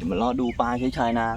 เดี๋ยวมารอดูปลาใช้ชายนา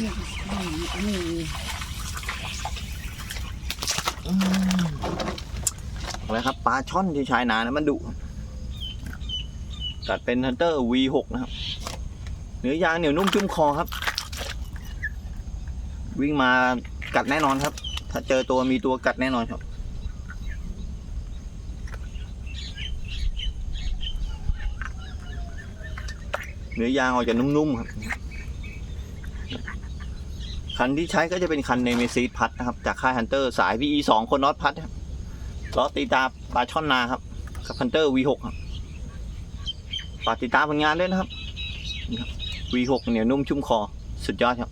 นี่นี่อาละครับปลาช่อนที่ชายนานะมันดุกัดเป็นฮันเตอร์ V6 นะครับ เนื้อยางเหนียวนุ่มชุ่มคอครับ วิ่งมากัดแน่นอนครับ ถ้าเจอตัวมีตัวกัดแน่นอนครับเนื้อยางออกจะนุ่มๆครับ คันที่ใช้ก็จะเป็นคันเนเมซีพัดนะครับ จากค่ายฮันเตอร์สาย VE 2คนน็อตพัดครับล้อตีตาปลาช่อนนาครับกับฮันเตอร์ V6 ครับฝากติดตามผลงานด้วยนะครับนี่ครับ V6 เหนียวนุ่มชุ่มคอสุดยอดครับ